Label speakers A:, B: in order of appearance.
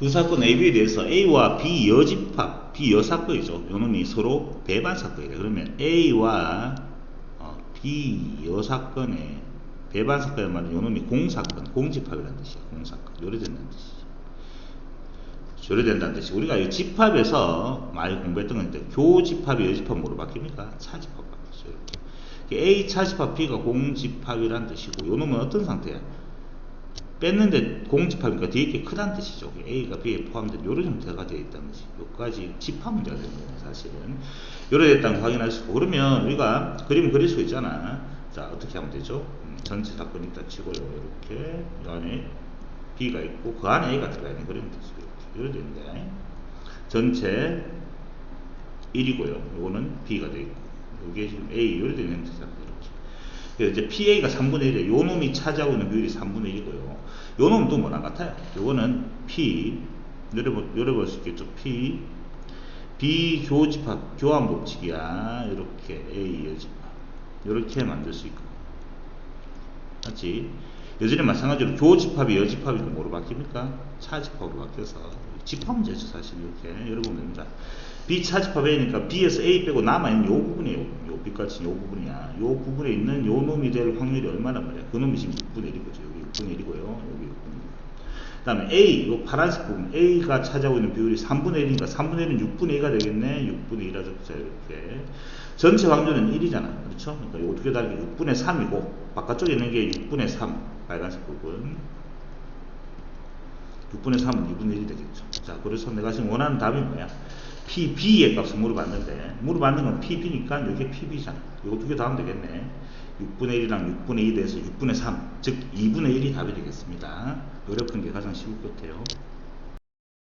A: 두 사건 AB에 대해서 A와 B 여집합, B 여사건이죠. 요 놈이 서로 배반 사건이래. 그러면 A와 어, B 여사건의 배반 사건에 말하는 요놈이 공사건, 공집합이라는 뜻이야. 공사건. 요래된다는 뜻이지. 조례된다는 뜻이 우리가 이 집합에서 많이 공부했던 건데 교집합이 여집합 뭐로 바뀝니까? 차집합 이렇게 A 차집합 B가 공집합이란 뜻이고 요 놈은 어떤 상태야? 뺐는데 공집합이니까 뒤에 게 크다는 뜻이죠 A가 B에 포함된 요런 형태가 되어 있다는 것이 요까지 집합 문제가 되는 거예요 사실은 요래 됐다는 거 확인할 수 있고 그러면 우리가 그림을 그릴 수 있잖아 자 어떻게 하면 되죠? 음, 전체 사건이 있다 치고요 이렇게 이 안에 B가 있고 그 안에 A가 들어가 있는 그림 되죠 이렇게 되는데 전체 1이고요. 요거는 B가 되어 있고 이게 지금 A 이렇게 되는 형태잖아요. 이렇게. 이제 PA가 3분의 1이에요. 요 놈이 차지하고 있는 비율이 3분의 1이고요. 요또 뭐랑 같아요? 요거는 P 요래 수 있겠죠. P 비교집합 교환 법칙이야. 이렇게 A 여집합 이렇게 만들 수 있고 맞지? 여전히 마찬가지로 교집합이 여집합이 뭐로 바뀝니까? 차집합으로 바뀌어서 집합 문제죠 사실 이렇게 여러분 됩니다. B차집합 A니까 B에서 A 빼고 남아있는 요 부분이에요. 요 B까지 요 부분이야. 요 부분에 있는 요 놈이 될 확률이 얼마나 말이야. 그 놈이 지금 6분의 1이거죠. 여기 6분의 1이고요. 여기 6분의 1. 그 다음에 A, 요 파란색 부분 A가 차지하고 있는 비율이 3분의 1이니까 3분의 1은 6분의 2가 되겠네. 6분의 2라 적자 이렇게. 전체 확률은 1이잖아. 그렇죠? 그러니까 이거 어떻게 다르게 6분의 3이고 바깥쪽에 있는 게 6분의 3 빨간색 부분 6분의 3은 2분의 1이 되겠죠. 자, 그래서 내가 지금 원하는 답이 뭐야? PB의 값을 물어봤는데 물어봤는 건 PB니까 이게 PB잖아. 이거 두 개 다 하면 되겠네. 6분의 1이랑 6분의 2 대해서 6분의 3, 즉 2분의 1이 답이 되겠습니다. 어렵은 게 가장 쉬울 것 같아요.